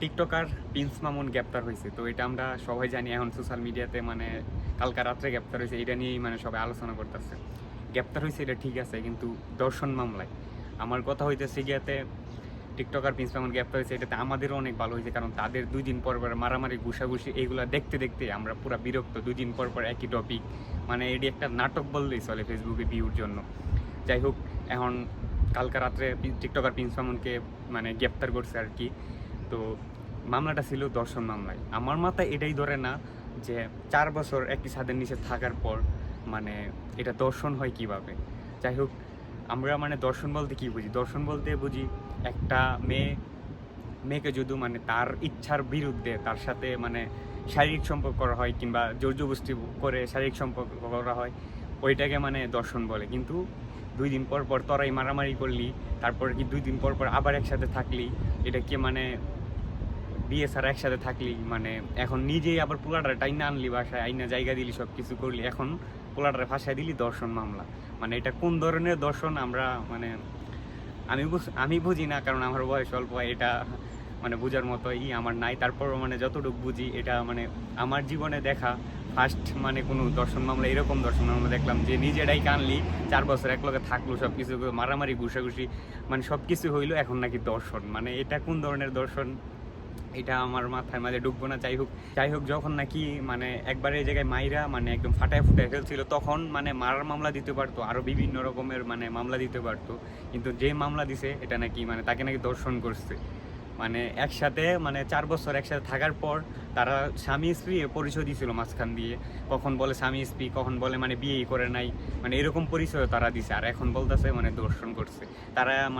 TikToker Prince Mamun গ্রেপ্তার হয়েছে। তো এটা আমরা সবাই জানি, এখন সোশ্যাল মিডিয়াতে মানে কালকা রাত্রে গ্রেপ্তার হয়েছে, এটা নিয়েই মানে সবাই আলোচনা করতেছে। গ্রেপ্তার হয়েছে এটা ঠিক আছে, কিন্তু দর্শন মামলায়। আমার কথা হইতেছে গিয়াতে টিকটকার প্রিন্স মামুন গ্রেপ্তার হয়েছে, এটাতে আমাদেরও অনেক ভালো হয়েছে, কারণ তাদের দুই দিন পর পর মারামারি, ঘুষাঘুষি এইগুলো দেখতে দেখতে আমরা পুরো বিরক্ত, দুই দিন পর পর একই টপিক মানে এটি একটা নাটক বললেই চলে ফেসবুকে ভিউর জন্য। যাই হোক, এখন কালকা রাত্রে টিকটকার প্রিন্স মামুনকে মানে গ্রেপ্তার করছে আর কি। তো মামলাটা ছিল দর্শন মামলায়। আমার মাথায় এটাই ধরে না যে চার বছর একটি ছাদের নিচে থাকার পর মানে এটা দর্শন হয় কীভাবে? যাই হোক, আমরা মানে দর্শন বলতে কি বুঝি? দর্শন বলতে বুঝি একটা মেয়ে, মেয়েকে যদি মানে তার ইচ্ছার বিরুদ্ধে তার সাথে মানে শারীরিক সম্পর্ক করা হয় কিংবা জোর জবস্তি করে শারীরিক সম্পর্ক করা হয়, ওইটাকে মানে দর্শন বলে। কিন্তু দুই দিন পর পর তরাই মারামারি করলি, তারপর কি দুই দিন পর পর আবার একসাথে থাকলি এটা কি মানে বিয়ে একসাথে থাকলি মানে এখন নিজেই আবার পোলাটারে টাইনা আনলি বাসায়, আইনা জায়গা দিলি সব কিছু করলি। এখন পোলাটারে ফাঁসায় দিলি দর্শন মামলা। মানে এটা কোন ধরনের দর্শন আমরা মানে আমি আমি বুঝি না, কারণ আমার বয়স অল্প, এটা মানে বোঝার মতো ই আমার নাই। তারপরও মানে যতটুকু বুঝি, এটা মানে আমার জীবনে দেখা ফার্স্ট মানে কোনো দর্শন মামলা, এরকম দর্শন মামলা দেখলাম যে নিজেরাই কানলি চার বছর এক একলগে থাকল সব কিছু মারামারি, ঘুষাঘুষি মানে সব কিছু হইল এখন নাকি দর্শন। মানে এটা কোন ধরনের দর্শন? এটা আমার মাথায় মাঝে ঢুকবো না, যাই হোক। যাই হোক, যখন নাকি মানে একবার এই জায়গায় মাইরা মানে একদম ফাটায় ফুটায় ফেলছিল, তখন মানে মারার মামলা দিতে পারতো, আরও বিভিন্ন রকমের মানে মামলা দিতে পারতো। কিন্তু যে মামলা দিছে, এটা নাকি মানে তাকে নাকি দর্শন করছে। মানে একসাথে মানে চার বছর একসাথে থাকার পর তারা স্বামী স্ত্রী পরিচয় দিছিল মাঝখান দিয়ে। কখন বলে স্বামী স্ত্রী, কখন বলে মানে বিয়েই করে নাই। মানে এরকম পরিচয় তারা দিছে, আর এখন বলতেছে মানে দর্শন করছে। তারা